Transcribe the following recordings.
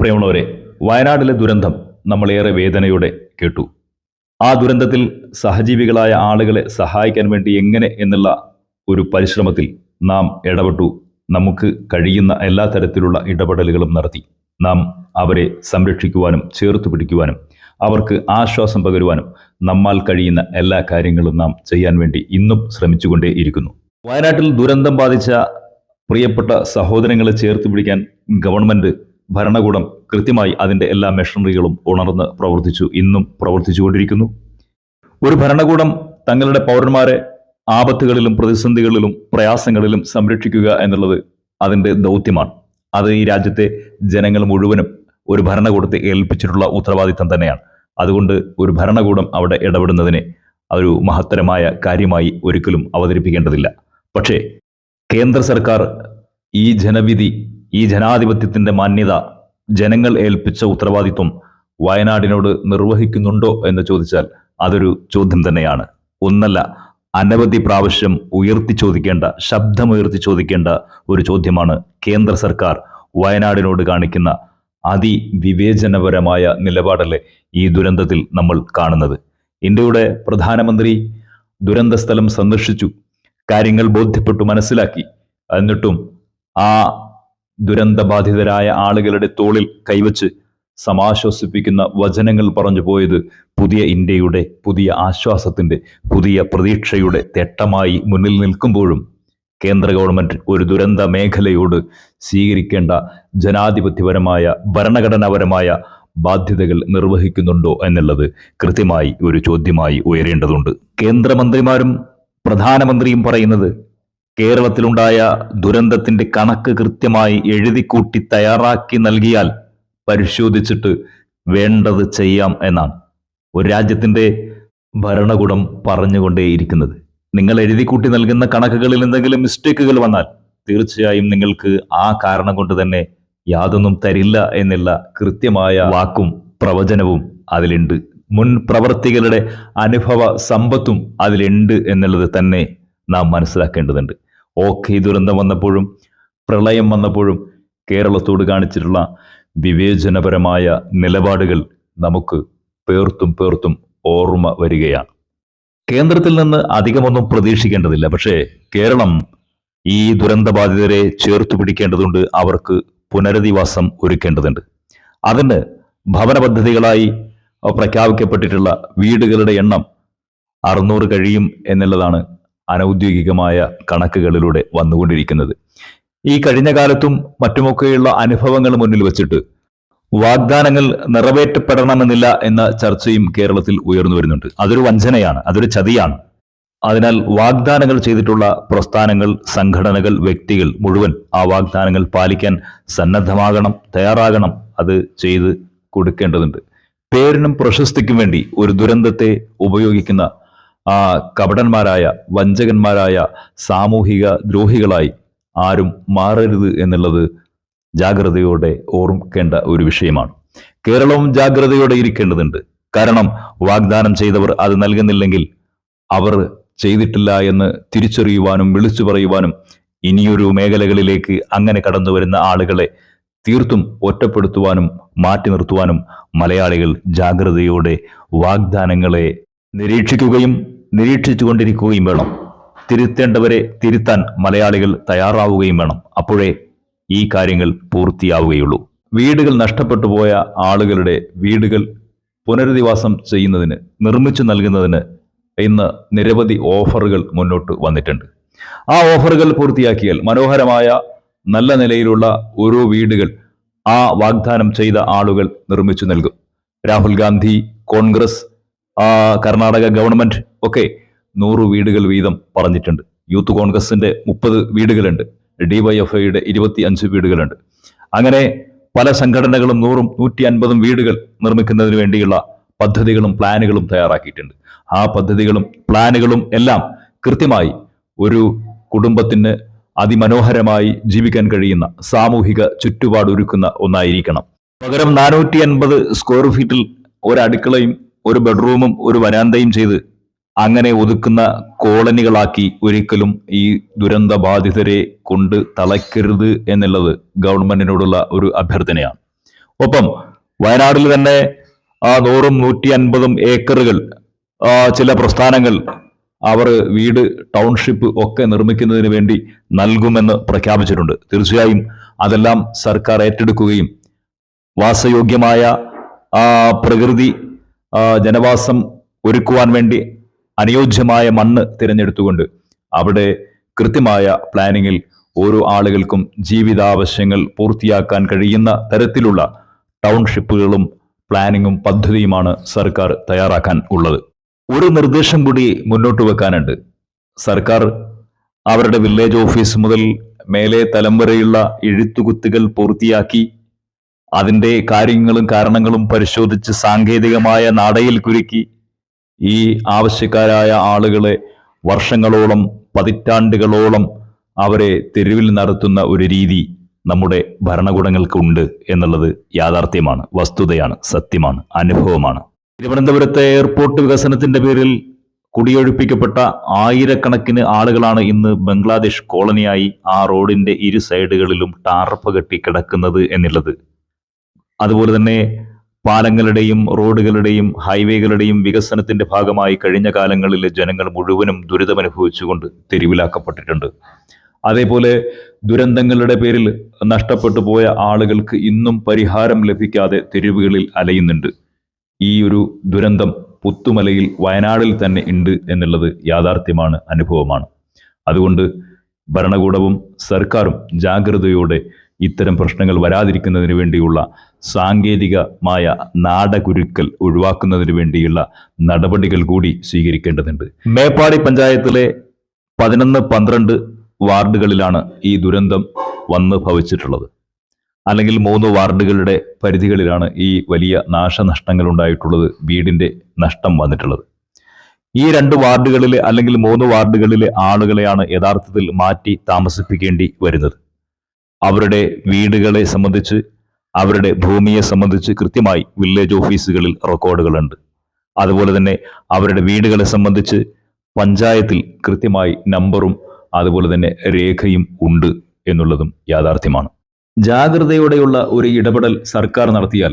പ്രിയമുള്ളവരെ വയനാടിലെ ദുരന്തം നമ്മളേറെ വേദനയോടെ കേട്ടു. ആ ദുരന്തത്തിൽ സഹജീവികളായ ആളുകളെ സഹായിക്കാൻ വേണ്ടി എങ്ങനെ എന്നുള്ള ഒരു പരിശ്രമത്തിൽ നാം ഇടപെട്ടു. നമുക്ക് കഴിയുന്ന എല്ലാ തരത്തിലുള്ള ഇടപെടലുകളും നടത്തി. നാം അവരെ സംരക്ഷിക്കുവാനും ചേർത്ത് പിടിക്കുവാനും അവർക്ക് ആശ്വാസം പകരുവാനും നമ്മാൽ കഴിയുന്ന എല്ലാ കാര്യങ്ങളും നാം ചെയ്യാൻ വേണ്ടി ഇന്നും ശ്രമിച്ചുകൊണ്ടേ ഇരിക്കുന്നു. വയനാട്ടിൽ ദുരന്തം ബാധിച്ച പ്രിയപ്പെട്ട സഹോദരങ്ങളെ ചേർത്ത് പിടിക്കാൻ ഗവൺമെന്റ് ഭരണകൂടം കൃത്യമായി അതിന്റെ എല്ലാ മെഷീനറികളും ഉണർന്ന് പ്രവർത്തിച്ചു ഇന്നും പ്രവർത്തിച്ചുകൊണ്ടിരിക്കുന്നു. ഒരു ഭരണകൂടം തങ്ങളുടെ പൗരന്മാരെ ആപത്തുകളിലും പ്രതിസന്ധികളിലും പ്രയാസങ്ങളിലും സംരക്ഷിക്കുക എന്നുള്ളത് അതിന്റെ ദൗത്യമാണ്. അത് ഈ രാജ്യത്തെ ജനങ്ങൾ മുഴുവനും ഒരു ഭരണകൂടത്തെ ഏൽപ്പിച്ചിട്ടുള്ള ഉത്തരവാദിത്തം തന്നെയാണ്. അതുകൊണ്ട് ഒരു ഭരണകൂടം അവിടെ ഇടപെടുന്നതിനെ ഒരു മഹത്തരമായ കാര്യമായി ഒരിക്കലും അവതരിപ്പിക്കേണ്ടതില്ല. പക്ഷേ കേന്ദ്ര സർക്കാർ ഈ ജനവിധി ഈ ജനാധിപത്യത്തിന്റെ മാന്യത ജനങ്ങൾ ഏൽപ്പിച്ച ഉത്തരവാദിത്വം വയനാടിനോട് നിർവഹിക്കുന്നുണ്ടോ എന്ന് ചോദിച്ചാൽ അതൊരു ചോദ്യം തന്നെയാണ്. ഒന്നല്ല അനവധി പ്രാവശ്യം ഉയർത്തി ചോദിക്കേണ്ട ശബ്ദമുയർത്തി ചോദിക്കേണ്ട ഒരു ചോദ്യമാണ് കേന്ദ്ര സർക്കാർ വയനാടിനോട് കാണിക്കുന്ന അതിവിവേചനപരമായ നിലപാടല്ലേ ഈ ദുരന്തത്തിൽ നമ്മൾ കാണുന്നത്. ഇന്ത്യയുടെ പ്രധാനമന്ത്രി ദുരന്ത സ്ഥലം സന്ദർശിച്ചു കാര്യങ്ങൾ ബോധ്യപ്പെട്ടു മനസ്സിലാക്കി. എന്നിട്ടും ആ ദുരന്തബാധിതരായ ആളുകളുടെ തോളിൽ കൈവച്ച് സമാശ്വസിപ്പിക്കുന്ന വചനങ്ങൾ പറഞ്ഞു പോയത് പുതിയ ഇന്ത്യയുടെ പുതിയ ആശ്വാസത്തിന്റെ പുതിയ പ്രതീക്ഷയുടെ തെട്ടമായി മുന്നിൽ നിൽക്കുമ്പോഴും കേന്ദ്ര ഗവൺമെന്റ് ഒരു ദുരന്ത മേഖലയോട് സ്വീകരിക്കേണ്ട ജനാധിപത്യപരമായ ഭരണഘടനാപരമായ ബാധ്യതകൾ നിർവഹിക്കുന്നുണ്ടോ എന്നുള്ളത് കൃത്യമായി ഒരു ചോദ്യമായി ഉയരേണ്ടതുണ്ട്. കേന്ദ്രമന്ത്രിമാരും പ്രധാനമന്ത്രിയും പറയുന്നത് കേരളത്തിലുണ്ടായ ദുരന്തത്തിന്റെ കണക്ക് കൃത്യമായി എഴുതിക്കൂട്ടി തയ്യാറാക്കി നൽകിയാൽ പരിശോധിച്ചിട്ട് വേണ്ടത് ചെയ്യാം എന്നാണ് ഒരു രാജ്യത്തിന്റെ ഭരണകൂടം പറഞ്ഞുകൊണ്ടേയിരിക്കുന്നത്. നിങ്ങൾ എഴുതിക്കൂട്ടി നൽകുന്ന കണക്കുകളിൽ എന്തെങ്കിലും മിസ്റ്റേക്കുകൾ വന്നാൽ തീർച്ചയായും നിങ്ങൾക്ക് ആ കാരണം കൊണ്ട് തന്നെ യാതൊന്നും തരില്ല എന്നുള്ള കൃത്യമായ വാക്കും പ്രവചനവും അതിലുണ്ട്. മുൻ പ്രവർത്തികളുടെ അനുഭവ സമ്പത്തും അതിലുണ്ട് എന്നുള്ളത് തന്നെ നാം മനസ്സിലാക്കേണ്ടതുണ്ട്. ഓക്കെ ദുരന്തം വന്നപ്പോഴും പ്രളയം വന്നപ്പോഴും കേരളത്തോട് കാണിച്ചിട്ടുള്ള വിവേചനപരമായ നിലപാടുകൾ നമുക്ക് പേർത്തും പേർത്തും ഓർമ്മ വരികയാണ്. കേന്ദ്രത്തിൽ നിന്ന് അധികമൊന്നും പ്രതീക്ഷിക്കേണ്ടതില്ല. പക്ഷേ കേരളം ഈ ദുരന്തബാധിതരെ ചേർത്തു പിടിക്കേണ്ടതുണ്ട്. അവർക്ക് പുനരധിവാസം ഒരുക്കേണ്ടതുണ്ട്. അതിന് ഭവന പദ്ധതികളായി പ്രഖ്യാപിക്കപ്പെട്ടിട്ടുള്ള വീടുകളുടെ എണ്ണം അറുന്നൂറ് കഴിയും എന്നുള്ളതാണ് അനൗദ്യോഗികമായ കണക്കുകളിലൂടെ വന്നുകൊണ്ടിരിക്കുന്നത്. ഈ കഴിഞ്ഞ കാലത്തും മറ്റുമൊക്കെയുള്ള അനുഭവങ്ങൾ മുന്നിൽ വെച്ചിട്ട് വാഗ്ദാനങ്ങൾ നിറവേറ്റപ്പെടണമെന്നില്ല എന്ന ചർച്ചയും കേരളത്തിൽ ഉയർന്നു വരുന്നുണ്ട്. അതൊരു വഞ്ചനയാണ് അതൊരു ചതിയാണ്. അതിനാൽ വാഗ്ദാനങ്ങൾ ചെയ്തിട്ടുള്ള പ്രസ്ഥാനങ്ങൾ സംഘടനകൾ വ്യക്തികൾ മുഴുവൻ ആ വാഗ്ദാനങ്ങൾ പാലിക്കാൻ സന്നദ്ധമാകണം തയ്യാറാകണം അത് ചെയ്ത് കൊടുക്കേണ്ടതുണ്ട്. പേരിനും പ്രശസ്തിക്കും വേണ്ടി ഒരു ദുരന്തത്തെ ഉപയോഗിക്കുന്ന ആ കപടന്മാരായ വഞ്ചകന്മാരായ സാമൂഹിക ദ്രോഹികളായി ആരും മാറരുത് എന്നുള്ളത് ജാഗ്രതയോടെ ഓർമ്മിക്കേണ്ട ഒരു വിഷയമാണ്. കേരളവും ജാഗ്രതയോടെ ഇരിക്കേണ്ടതുണ്ട്. കാരണം വാഗ്ദാനം ചെയ്തവർ അത് നൽകുന്നില്ലെങ്കിൽ അവർ ചെയ്തിട്ടില്ല എന്ന് തിരിച്ചറിയുവാനും വിളിച്ചു പറയുവാനും ഇനിയൊരു മേഖലകളിലേക്ക് അങ്ങനെ കടന്നു വരുന്ന ആളുകളെ തീർത്തും ഒറ്റപ്പെടുത്തുവാനും മാറ്റി നിർത്തുവാനും മലയാളികൾ ജാഗ്രതയോടെ വാഗ്ദാനങ്ങളെ നിരീക്ഷിക്കുകയും നിരീക്ഷിച്ചുകൊണ്ടിരിക്കുകയും വേണം. തിരുത്തേണ്ടവരെ തിരുത്താൻ മലയാളികൾ തയ്യാറാവുകയും വേണം. അപ്പോഴേ ഈ കാര്യങ്ങൾ പൂർത്തിയാവുകയുള്ളൂ. വീടുകൾ നഷ്ടപ്പെട്ടു പോയ ആളുകളുടെ വീടുകൾ പുനരധിവാസം ചെയ്യുന്നതിന് നിർമ്മിച്ചു നൽകുന്നതിന് ഇന്ന് നിരവധി ഓഫറുകൾ മുന്നോട്ട് വന്നിട്ടുണ്ട്. ആ ഓഫറുകൾ പൂർത്തിയാക്കിയാൽ മനോഹരമായ നല്ല നിലയിലുള്ള ഓരോ വീടുകൾ ആ വാഗ്ദാനം ചെയ്ത ആളുകൾ നിർമ്മിച്ചു നൽകും. രാഹുൽ ഗാന്ധി കോൺഗ്രസ് കർണാടക ഗവൺമെന്റ് ഒക്കെ നൂറ് വീടുകൾ വീതം പറഞ്ഞിട്ടുണ്ട്. യൂത്ത് കോൺഗ്രസിന്റെ മുപ്പത് വീടുകളുണ്ട്. ഡിവൈഎഫ്ഐയുടെ ഇരുപത്തി അഞ്ച് വീടുകളുണ്ട്. അങ്ങനെ പല സംഘടനകളും നൂറും നൂറ്റി അൻപതും വീടുകൾ നിർമ്മിക്കുന്നതിന് വേണ്ടിയുള്ള പദ്ധതികളും പ്ലാനുകളും തയ്യാറാക്കിയിട്ടുണ്ട്. ആ പദ്ധതികളും പ്ലാനുകളും എല്ലാം കൃത്യമായി ഒരു കുടുംബത്തിന് അതിമനോഹരമായി ജീവിക്കാൻ കഴിയുന്ന സാമൂഹിക ചുറ്റുപാടൊരുക്കുന്ന ഒന്നായിരിക്കണം. പകരം നാനൂറ്റി അൻപത് സ്ക്വയർ ഫീറ്റിൽ ഒരടുക്കളയും ഒരു ബെഡ്റൂമും ഒരു വരാന്തയും ചെയ്ത് അങ്ങനെ ഒതുക്കുന്ന കോളനികളാക്കി ഒരിക്കലും ഈ ദുരന്ത ബാധിതരെ കൊണ്ട് തളയ്ക്കരുത് എന്നുള്ളത് ഗവൺമെന്റിനോടുള്ള ഒരു അഭ്യർത്ഥനയാണ്. ഒപ്പം വയനാട്ടിൽ തന്നെ ആ നൂറും നൂറ്റി അൻപതും ഏക്കറുകൾ ചില പ്രസ്ഥാനങ്ങൾ അവർ വീട് ടൗൺഷിപ്പ് ഒക്കെ നിർമ്മിക്കുന്നതിന് വേണ്ടി നൽകുമെന്ന് പ്രഖ്യാപിച്ചിട്ടുണ്ട്. തീർച്ചയായും അതെല്ലാം സർക്കാർ ഏറ്റെടുക്കുകയും വാസയോഗ്യമായ പ്രകൃതി ജനവാസം ഒരുക്കുവാൻ വേണ്ടി അനുയോജ്യമായ മണ്ണ് തിരഞ്ഞെടുത്തുകൊണ്ട് അവിടെ കൃത്യമായ പ്ലാനിങ്ങിൽ ഓരോ ആളുകൾക്കും ജീവിതാവശ്യങ്ങൾ പൂർത്തിയാക്കാൻ കഴിയുന്ന തരത്തിലുള്ള ടൗൺഷിപ്പുകളും പ്ലാനിങ്ങും പദ്ധതിയുമാണ് സർക്കാർ തയ്യാറാക്കാൻ ഉള്ളത്. ഒരു നിർദ്ദേശം കൂടി മുന്നോട്ട് വെക്കാനുണ്ട്. സർക്കാർ അവരുടെ വില്ലേജ് ഓഫീസ് മുതൽ മേലെ തലം വരെയുള്ള എഴുത്തുകുത്തുകൾ പൂർത്തിയാക്കി അതിന്റെ കാര്യങ്ങളും കാരണങ്ങളും പരിശോധിച്ച് സാങ്കേതികമായ നാടയിൽ കുരുക്കി ഈ ആവശ്യക്കാരായ ആളുകളെ വർഷങ്ങളോളം പതിറ്റാണ്ടുകളോളം അവരെ തെരുവിൽ നടത്തുന്ന ഒരു രീതി നമ്മുടെ ഭരണകൂടങ്ങൾക്കുണ്ട് എന്നുള്ളത് യാഥാർത്ഥ്യമാണ് വസ്തുതയാണ് സത്യമാണ് അനുഭവമാണ്. തിരുവനന്തപുരത്തെ എയർപോർട്ട് വികസനത്തിന്റെ പേരിൽ കുടിയൊഴിപ്പിക്കപ്പെട്ട ആയിരക്കണക്കിന് ആളുകളാണ് ഇന്ന് ബംഗ്ലാദേശ് കോളനിയായി ആ റോഡിന്റെ ഇരു സൈഡുകളിലും ടാർപ്പ് കെട്ടി കിടക്കുന്നത് എന്നുള്ളത് അതുപോലെ തന്നെ പാലങ്ങളുടെയും റോഡുകളുടെയും ഹൈവേകളുടെയും വികസനത്തിന്റെ ഭാഗമായി കഴിഞ്ഞ കാലങ്ങളിൽ ജനങ്ങൾ മുഴുവനും ദുരിതമനുഭവിച്ചുകൊണ്ട് തെരുവിലാക്കപ്പെട്ടിട്ടുണ്ട്. അതേപോലെ ദുരന്തങ്ങളുടെ പേരിൽ നഷ്ടപ്പെട്ടു പോയ ആളുകൾക്ക് ഇന്നും പരിഹാരം ലഭിക്കാതെ തെരുവുകളിൽ അലയുന്നുണ്ട്. ഈ ഒരു ദുരന്തം പുത്തുമലയിൽ വയനാടിൽ തന്നെ ഉണ്ട് എന്നുള്ളത് യാഥാർത്ഥ്യമാണ് അനുഭവമാണ്. അതുകൊണ്ട് ഭരണകൂടവും സർക്കാരും ജാഗ്രതയോടെ ഇത്തരം പ്രശ്നങ്ങൾ വരാതിരിക്കുന്നതിന് വേണ്ടിയുള്ള സാങ്കേതികമായ നാടകുരുക്കൽ ഒഴിവാക്കുന്നതിന് വേണ്ടിയുള്ള നടപടികൾ കൂടി സ്വീകരിക്കേണ്ടതുണ്ട്. മേപ്പാടി പഞ്ചായത്തിലെ പതിനൊന്ന് പന്ത്രണ്ട് വാർഡുകളിലാണ് ഈ ദുരന്തം വന്ന് ഭവിച്ചിട്ടുള്ളത്. അല്ലെങ്കിൽ മൂന്ന് വാർഡുകളുടെ പരിധികളിലാണ് ഈ വലിയ നാശനഷ്ടങ്ങൾ ഉണ്ടായിട്ടുള്ളത് വീടിന്റെ നഷ്ടം വന്നിട്ടുള്ളത്. ഈ രണ്ട് വാർഡുകളിലെ അല്ലെങ്കിൽ മൂന്ന് വാർഡുകളിലെ ആളുകളെയാണ് യഥാർത്ഥത്തിൽ മാറ്റി താമസിപ്പിക്കേണ്ടി വരുന്നത്. അവരുടെ വീടുകളെ സംബന്ധിച്ച് അവരുടെ ഭൂമിയെ സംബന്ധിച്ച് കൃത്യമായി വില്ലേജ് ഓഫീസുകളിൽ റെക്കോർഡുകളുണ്ട് അതുപോലെ തന്നെ അവരുടെ വീടുകളെ സംബന്ധിച്ച് പഞ്ചായത്തിൽ കൃത്യമായി നമ്പറും അതുപോലെ തന്നെ രേഖയും ഉണ്ട് എന്നുള്ളതും യാഥാർത്ഥ്യമാണ്. ജാഗ്രതയോടെയുള്ള ഒരു ഇടപെടൽ സർക്കാർ നടത്തിയാൽ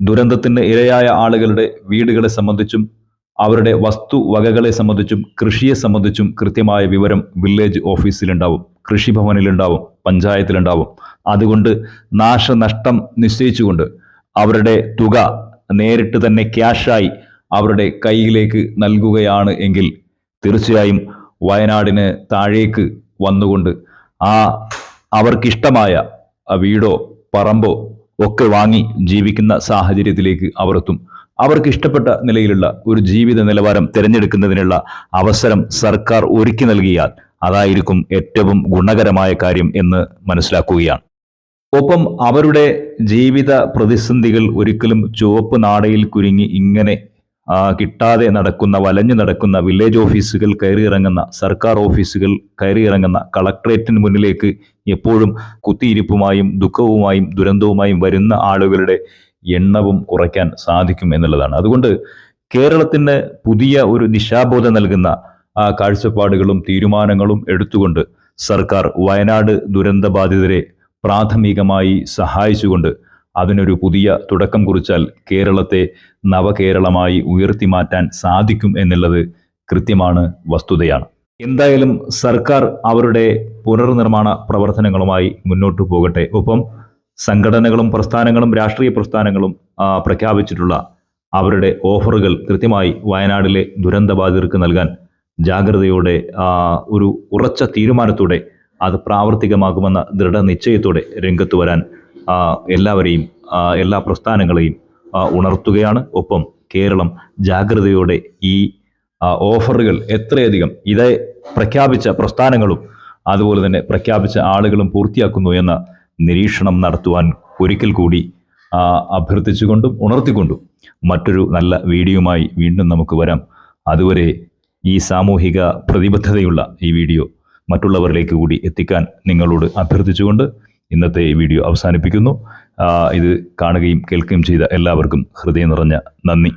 ദുരന്തത്തിന് ഇരയായ ആളുകളുടെ വീടുകളെ സംബന്ധിച്ചും അവരുടെ വസ്തുവകകളെ സംബന്ധിച്ചും കൃഷിയെ സംബന്ധിച്ചും കൃത്യമായ വിവരം വില്ലേജ് ഓഫീസിലുണ്ടാവും കൃഷിഭവനിലുണ്ടാവും പഞ്ചായത്തിലുണ്ടാവും. അതുകൊണ്ട് നാശനഷ്ടം നിശ്ചയിച്ചുകൊണ്ട് അവരുടെ തുക നേരിട്ട് തന്നെ ക്യാഷായി അവരുടെ കയ്യിലേക്ക് നൽകുകയാണ് എങ്കിൽ തീർച്ചയായും വയനാടിന് താഴേക്ക് വന്നുകൊണ്ട് ആ അവർക്കിഷ്ടമായ വീടോ പറമ്പോ ഒക്കെ വാങ്ങി ജീവിക്കുന്ന സാഹചര്യത്തിലേക്ക് അവർ എത്തും അവർക്ക് ഇഷ്ടപ്പെട്ട നിലയിലുള്ള ഒരു ജീവിത നിലവാരം തിരഞ്ഞെടുക്കുന്നതിനുള്ള അവസരം സർക്കാർ ഒരുക്കി നൽകിയാൽ അതായിരിക്കും ഏറ്റവും ഗുണകരമായ കാര്യം എന്ന് മനസ്സിലാക്കുകയാണ്. ഒപ്പം അവരുടെ ജീവിത പ്രതിസന്ധികൾ ഒരിക്കലും ചുവപ്പ് നാടയിൽ കുരുങ്ങി ഇങ്ങനെ കിട്ടാതെ നടക്കുന്ന വലഞ്ഞു നടക്കുന്ന വില്ലേജ് ഓഫീസുകൾ കയറിയിറങ്ങുന്ന സർക്കാർ ഓഫീസുകൾ കയറിയിറങ്ങുന്ന കളക്ട്രേറ്റിന് മുന്നിലേക്ക് എപ്പോഴും കുത്തിയിരിപ്പുമായും ദുഃഖവുമായും ദുരന്തവുമായും വരുന്ന ആളുകളുടെ എണ്ണവും കുറയ്ക്കാൻ സാധിക്കും എന്നുള്ളതാണ്. അതുകൊണ്ട് കേരളത്തിന് പുതിയ ഒരു ദിശാബോധം നൽകുന്ന കാഴ്ചപ്പാടുകളും തീരുമാനങ്ങളും എടുത്തുകൊണ്ട് സർക്കാർ വയനാട് ദുരന്ത ബാധിതരെ പ്രാഥമികമായി സഹായിച്ചുകൊണ്ട് അതിനൊരു പുതിയ തുടക്കം കുറിച്ചാൽ കേരളത്തെ നവകേരളമായി ഉയർത്തി മാറ്റാൻ സാധിക്കും എന്നുള്ളത് കൃത്യമാണ് വസ്തുതയാണ്. എന്തായാലും സർക്കാർ അവരുടെ പുനർനിർമ്മാണ പ്രവർത്തനങ്ങളുമായി മുന്നോട്ട് പോകട്ടെ. ഒപ്പം സംഘടനകളും പ്രസ്ഥാനങ്ങളും രാഷ്ട്രീയ പ്രസ്ഥാനങ്ങളും പ്രഖ്യാപിച്ചിട്ടുള്ള അവരുടെ ഓഫറുകൾ കൃത്യമായി വയനാടിലെ ദുരന്തബാധിതർക്ക് നൽകാൻ ജാഗ്രതയോടെ ഒരു ഉറച്ച തീരുമാനത്തോടെ അത് പ്രാവർത്തികമാകുമെന്ന ദൃഢനിശ്ചയത്തോടെ രംഗത്ത് വരാൻ എല്ലാവരെയും എല്ലാ പ്രസ്ഥാനങ്ങളെയും ഉണർത്തുകയാണ്. ഒപ്പം കേരളം ജാഗ്രതയോടെ ഈ ഓഫറുകൾ എത്രയധികം ഇതേ പ്രഖ്യാപിച്ച പ്രസ്ഥാനങ്ങളും അതുപോലെ തന്നെ പ്രഖ്യാപിച്ച ആളുകളും പൂർത്തിയാക്കുന്നു എന്ന നിരീക്ഷണം നടത്തുവാൻ ഒരിക്കൽ കൂടി അഭ്യർത്ഥിച്ചുകൊണ്ടും ഉണർത്തിക്കൊണ്ടും മറ്റൊരു നല്ല വീഡിയോയുമായി വീണ്ടും നമുക്ക് വരാം. അതുവരെ ഈ സാമൂഹിക പ്രതിബദ്ധതയുള്ള ഈ വീഡിയോ മറ്റുള്ളവരിലേക്ക് കൂടി എത്തിക്കാൻ നിങ്ങളോട് അഭ്യർത്ഥിച്ചുകൊണ്ട് ഇന്നത്തെ ഈ വീഡിയോ അവസാനിപ്പിക്കുന്നു. ഇത് കാണുകയും കേൾക്കുകയും ചെയ്ത എല്ലാവർക്കും ഹൃദയം നിറഞ്ഞ നന്ദി.